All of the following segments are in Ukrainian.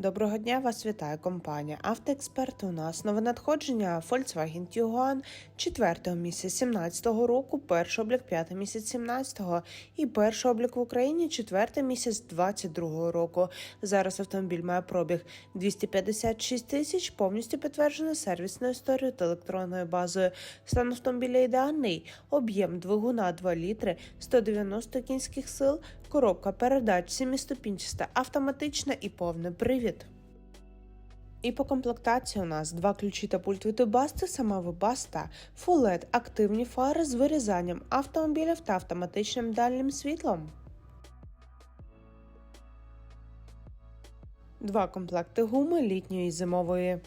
Доброго дня, вас вітає компанія Автоексперт. У нас нове надходження Volkswagen Tiguan 4 місяць 17 року, перший облік 5 місяць 17 і перший облік в Україні 4 місяць 22 року. Зараз автомобіль має пробіг 256 тисяч, повністю підтверджено сервісною історією та електронною базою. Стан автомобіля ідеальний, об'єм двигуна 2 літри, 190 кінських сил, коробка передач, семиступінчаста, автоматична і повний привід. І по комплектації у нас два ключі та пульт від Webasto, сама Full LED, активні фари з вирізанням автомобілів та автоматичним дальнім світлом. Два комплекти гуми літньої і зимової.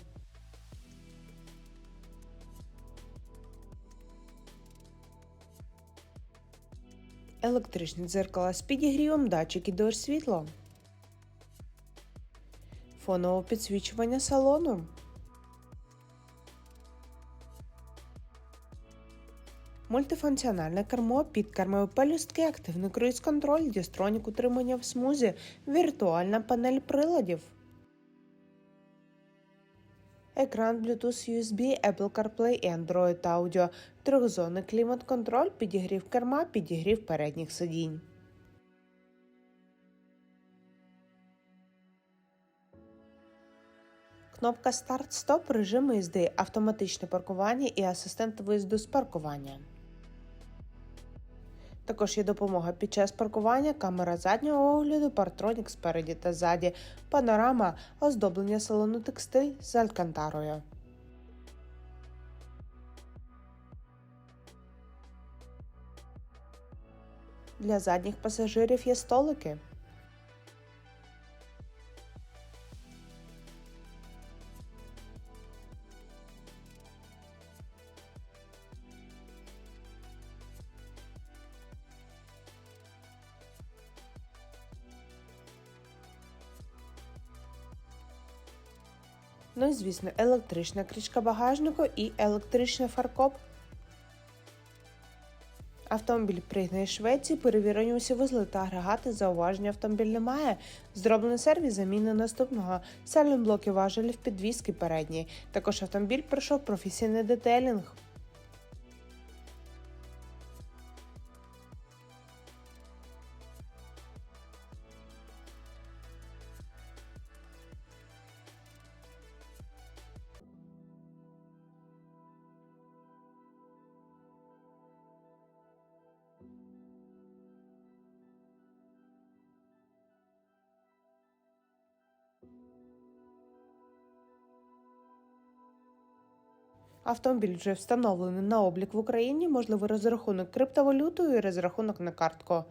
Електричні дзеркала з підігрівом, датчики дорсвітло. Фонове підсвічування салону. Мультифункціональне кермо, підкермові пелюстки, активний круїз-контроль, дістронік утримання в смузі, віртуальна панель приладів. Екран Bluetooth USB, Apple CarPlay і Android Audio, трьохзонний клімат-контроль, підігрів керма, підігрів передніх сидінь. Кнопка старт-стоп, режим їзди, автоматичне паркування і асистент виїзду з паркування. Також є допомога під час паркування, камера заднього огляду, партронік спереді та ззаді, панорама, оздоблення салону текстиль з алькантарою. Для задніх пасажирів є столики. Ну і звісно, електрична крічка багажнику і електричний фаркоп. Автомобіль пригнає Швеції, перевірені усі вузли та агрегати, зауваження автомобіль немає. Зроблений сервіс заміни наступного, сальні блоки важелів, підвіски передні. Також автомобіль пройшов професійний детейлінг. Автомобіль вже встановлений на облік в Україні, можливий розрахунок криптовалютою і розрахунок на картку.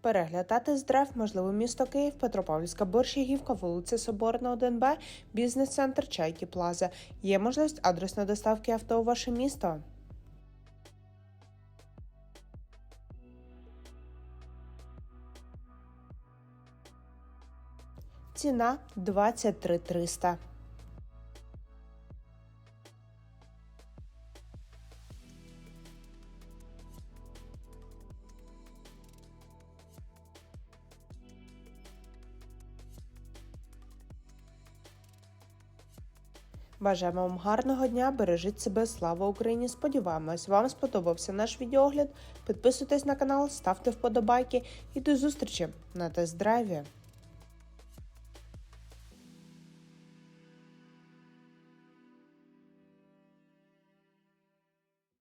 Переглядати здрав можливо місто Київ, Петропавлівська Борщагівка, вулиця Соборна, 1Б, бізнес-центр Чайки Плаза. Є можливість адресної доставки авто у ваше місто. Ціна 23 300. Бажаємо вам гарного дня, бережіть себе, слава Україні! Сподіваємось, вам сподобався наш відеогляд. Підписуйтесь на канал, ставте вподобайки і до зустрічі на тест-драйві!